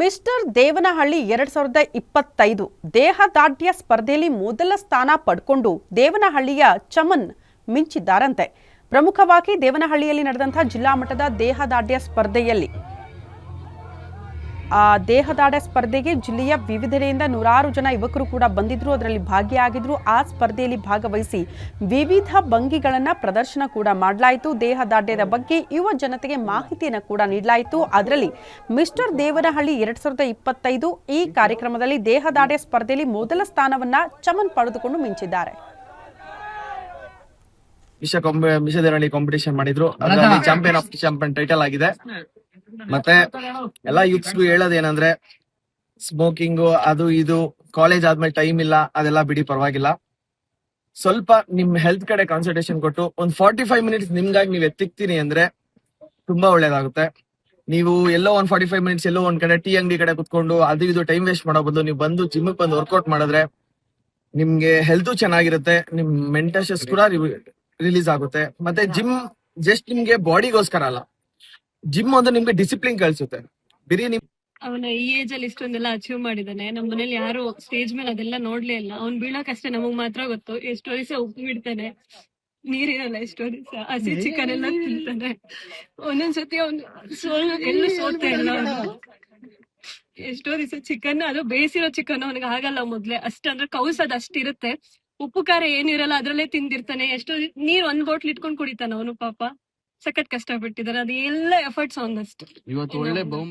Mister Devanahalli ಎರಡ್ ಸಾವಿರದ ಇಪ್ಪತ್ತೈದು ದೇಹದಾಢ್ಯ ಸ್ಪರ್ಧೆಯಲ್ಲಿ ಮೊದಲ ಸ್ಥಾನ ಪಡ್ಕೊಂಡು ದೇವನಹಳ್ಳಿಯ ಚಮನ್ ಮಿಂಚಿದ್ದಾರಂತೆ. ಪ್ರಮುಖವಾಗಿ ದೇವನಹಳ್ಳಿಯಲ್ಲಿ ನಡೆದಂತಹ ಜಿಲ್ಲಾ ಮಟ್ಟದ ದೇಹದಾಢ್ಯ ಸ್ಪರ್ಧೆಯಲ್ಲಿ ಆ ದೇಹದಾಢ್ಯ ಸ್ಪರ್ಧೆಗೆ ಜಿಲ್ಲೆಯ ವಿವಿಧೆಡೆಯಿಂದ ನೂರಾರು ಜನ ಯುವಕರು ಕೂಡ ಬಂದಿದ್ರು. ಅದರಲ್ಲಿ ಭಾಗಿಯಾಗಿದ್ರು. ಆ ಸ್ಪರ್ಧೆಯಲ್ಲಿ ಭಾಗವಹಿಸಿ ವಿವಿಧ ಭಂಗಿಗಳನ್ನ ಪ್ರದರ್ಶನ ಕೂಡ ಮಾಡಲಾಯಿತು. ದೇಹದಾಡ್ಯದ ಬಗ್ಗೆ ಯುವ ಜನತೆಗೆ ಮಾಹಿತಿಯನ್ನು ಕೂಡ ನೀಡಲಾಯಿತು. ಅದರಲ್ಲಿ ಮಿಸ್ಟರ್ ದೇವನಹಳ್ಳಿ ಎರಡ್ ಸಾವಿರದ ಇಪ್ಪತ್ತೈದು ಈ ಕಾರ್ಯಕ್ರಮದಲ್ಲಿ ದೇಹದಾಡ್ಯ ಸ್ಪರ್ಧೆಯಲ್ಲಿ ಮೊದಲ ಸ್ಥಾನವನ್ನ ಚಮನ್ ಪಡೆದುಕೊಂಡು ಮಿಂಚಿದ್ದಾರೆ. ಮಿಶ ಕಾಂಪಿಟೇಷನ್ ಮಾಡಿದ್ರು. ಅದರಲ್ಲಿ ಚಾಂಪಿಯನ್ ಆಫ್ ಚಾಂಪಿಯನ್ ಟೈಟಲ್ ಆಗಿದೆ. ಮತ್ತೆ ಎಲ್ಲಾ ಯೂತ್ಸ್ಗೂ ಹೇಳೋದೇನಂದ್ರೆ ಸ್ಮೋಕಿಂಗ್ ಅದು ಇದು ಕಾಲೇಜ್ ಆದ್ಮೇಲೆ ಟೈಮ್ ಇಲ್ಲ ಅದೆಲ್ಲ ಬಿಡಿ ಪರವಾಗಿಲ್ಲ. ಸ್ವಲ್ಪ ನಿಮ್ ಹೆಲ್ತ್ ಕಡೆ ಕಾನ್ಸಂಟ್ರೇಷನ್ ಕೊಟ್ಟು ಒಂದ್ ಫಾರ್ಟಿ ಫೈವ್ ಮಿನಿಟ್ಸ್ ನಿಮ್ಗಾಗಿ ನೀವ್ ಎತ್ತಿಕ್ತೀನಿ ಅಂದ್ರೆ ತುಂಬಾ ಒಳ್ಳೇದಾಗುತ್ತೆ. ನೀವು ಎಲ್ಲೋ ಒಂದ್ ಫಾರ್ಟಿ ಫೈವ್ ಮಿನಿಟ್ಸ್ ಎಲ್ಲೋ ಒಂದ್ ಕಡೆ ಟೀ ಅಂಗಡಿ ಕಡೆ ಕುತ್ಕೊಂಡು ಅದು ಇದು ಟೈಮ್ ವೇಸ್ಟ್ ಮಾಡೋ ಬದಲು ನೀವು ಬಂದು ಜಿಮ್ ಬಂದು ವರ್ಕೌಟ್ ಮಾಡಿದ್ರೆ ನಿಮ್ಗೆ ಹೆಲ್ತ್ ಚೆನ್ನಾಗಿರುತ್ತೆ ನಿಮ್ ಮೆಂಟಲ್ ಸ್ಟ್ರೆಸ್ ಕೂಡ ರಿಲೀಸ್ ಆಗುತ್ತೆ. ಮತ್ತೆ ಜಿಮ್ ಜಸ್ಟ್ ನಿಮ್ಗೆ ಬಾಡಿಗೋಸ್ಕರ ಅಲ್ಲ. ಜಿಮ್ ಅಂದ್ರೆ ನಿಮ್ಗೆ ಡಿಸಿಪ್ಲಿನ್ ಕಳ್ಸುತ್ತೆ. ಬಿರಿಯಾನಿ ನಿಮ್ ಅವನ ಈ ಏಜ್ ಅಲ್ಲಿ ಇಷ್ಟೊಂದೆಲ್ಲ ಅಚೀವ್ ಮಾಡಿದಾನೆ ನಮ್ ಮನೇಲಿ ಯಾರು ಸ್ಟೇಜ್ ಮೇಲೆ ಅದೆಲ್ಲ ನೋಡ್ಲೇ ಇಲ್ಲ. ಅವ್ನ್ ಅಷ್ಟೇ ನಮಗ್ ಮಾತ್ರ ಗೊತ್ತು. ಎಷ್ಟೋ ದಿವಸ ಉಪ್ಪು ಬಿಡ್ತಾನೆ. ನೀರಿರಲ್ಲ ಎಷ್ಟೋ ದಿವಸ ಹಸಿ ಚಿಕನ್ ಎಲ್ಲ ತಿಂತಾನೆ. ಒಂದೊಂದ್ಸತಿ ಅವ್ನು ಸೋಲ್ ಎಲ್ಲೂ ಸೋತೆ ಇಲ್ಲ ಅವ್ನು. ಎಷ್ಟೋ ದಿವಸ ಚಿಕನ್ ಅದು ಬೇಯಿಸಿರೋ ಚಿಕನ್ ಅವನಿಗೆ ಆಗಲ್ಲ ಮೊದ್ಲೇ. ಅಷ್ಟಂದ್ರೆ ಕೌಸ್ ಅದ್ ಅಷ್ಟಿರುತ್ತೆ ಉಪ್ಪು ಖಾರ ಏನಿರಲ್ಲ ಅದ್ರಲ್ಲೇ ತಿಂದಿರ್ತಾನೆ. ಎಷ್ಟೋ ನೀರ್ ಒಂದ್ ಬಾಟ್ಲ್ ಇಟ್ಕೊಂಡ್ ಕುಡಿತಾನ ಅವನು ಪಾಪ. ಸಖತ್ ಕಷ್ಟ ಪಟ್ಟಿದ್ದಾರೆ ಅದು ಎಲ್ಲ ಎಫರ್ಟ್ಸ್ ಒಂದಷ್ಟು. ಇವತ್ತು ಒಳ್ಳೆ ಬಹು